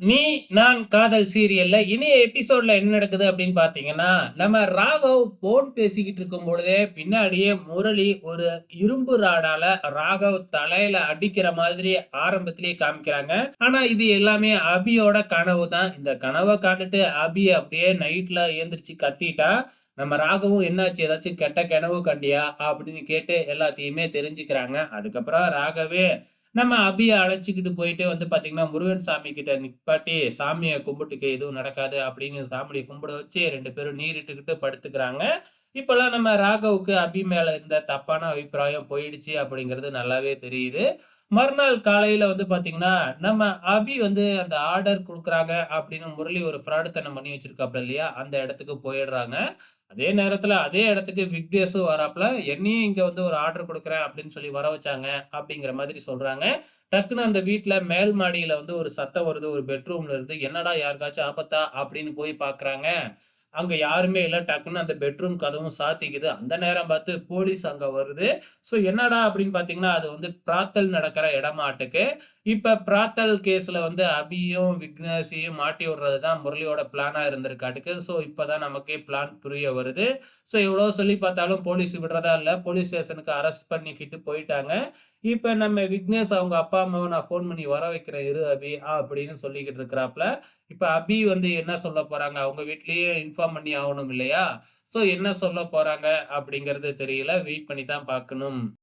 நீ, நான் காதல் சீரியல்ல இனி எபிசோட்ல என்ன நடக்குது அப்படின்னு பார்த்தீங்கன்னா, நம்ம ராகவ் ஃபோன் பேசிக்கிட்டு இருக்கும் பொழுதே, பின்னாடியே முரளி ஒரு இரும்பு ராடால ராகவ் தலையில அடிக்கிற மாதிரி ஆரம்பத்திலேயே காமிக்கிறாங்க. ஆனா இது எல்லாமே அபியோட கனவு தான். இந்த கனவை காண்டுட்டு அபி அப்படியே நைட்ல ஏந்திரிச்சு கத்திட்டா, நம்ம ராகவும் "என்னாச்சு ஏதாச்சும் கெட்ட கனவு கண்டியா?" அப்படின்னு கேட்டு எல்லாத்தையுமே தெரிஞ்சுக்கிறாங்க. அதுக்கப்புறம் ராகவே நம்ம அபியை அழைச்சிக்கிட்டு போயிட்டு வந்து பார்த்தீங்கன்னா, முருகன் சாமி கிட்ட நிப்பாட்டி, சாமியை கும்பிட்டுக்க எதுவும் நடக்காது" அப்படின்னு சாமியை கும்பிட வச்சு ரெண்டு பேரும் நீரிட்டுக்கிட்டு படுத்துக்கிறாங்க. இப்போல்லாம் நம்ம ராகவுக்கு அபி மேல இருந்த தப்பான அபிப்பிராயம் போயிடுச்சு அப்படிங்கிறது நல்லாவே தெரியுது. மறுநாள் காலையில வந்து பாத்தீங்கன்னா நம்ம அபி வந்து அந்த ஆர்டர் கொடுக்குறாங்க அப்படின்னு முரளி ஒரு ஃப்ராடுத்தனம் பண்ணி வச்சிருக்காப்ல இல்லையா? அந்த இடத்துக்கு போயிடுறாங்க. அதே நேரத்துல அதே இடத்துக்கு விக்னேஷும் வராப்ல. என்னையும் இங்க வந்து ஒரு ஆர்டர் கொடுக்குறேன் அப்படின்னு சொல்லி வர வச்சாங்க அப்படிங்கிற மாதிரி சொல்றாங்க. டக்குன்னு அந்த வீட்டுல மேல் மாடியில வந்து ஒரு சத்தம் வருது ஒரு பெட்ரூம்ல இருந்து. என்னடா யாருக்காச்சும் ஆபத்தா? அப்படின்னு போய் பார்க்குறாங்க. அங்க யாருமே இல்லை டக்குனு அந்த பெட்ரூம் கதவும் சாத்திக்குது. அந்த நேரம் பார்த்து போலீஸ் அங்க வருது. ஸோ என்னடா அப்படின்னு பார்த்தீங்கன்னா, அது வந்து பிராத்தல் நடக்கிற இடமாட்டுக்கு. இப்ப பிராத்தல் கேஸ்ல வந்து அபியும், விக்னேஷையும் மாட்டி விடுறது தான் முரளியோட பிளானா இருந்திருக்காட்டுக்கு. ஸோ இப்போ தான் நமக்கே பிளான் புரிய வருது. ஸோ எவ்வளோ சொல்லி பார்த்தாலும் போலீஸ் விடுறதா இல்லை போலீஸ் ஸ்டேஷனுக்கு அரெஸ்ட் பண்ணிக்கிட்டு போயிட்டாங்க. இப்ப நம்ம விக்னேஷ் அவங்க அப்பா, அம்மாவை நான் ஃபோன் பண்ணி வர வைக்கிறேன் இரு அபி அப்படின்னு சொல்லிக்கிட்டு இருக்கிறாப்ல. இப்ப அபி வந்து என்ன சொல்ல போறாங்க? அவங்க வீட்லயே இன்ஃபார்ம் பண்ணி ஆகணும் இல்லையா? ஸோ என்ன சொல்ல போறாங்க அப்படிங்கிறது தெரியல. வெயிட் பண்ணி தான் பார்க்கணும்.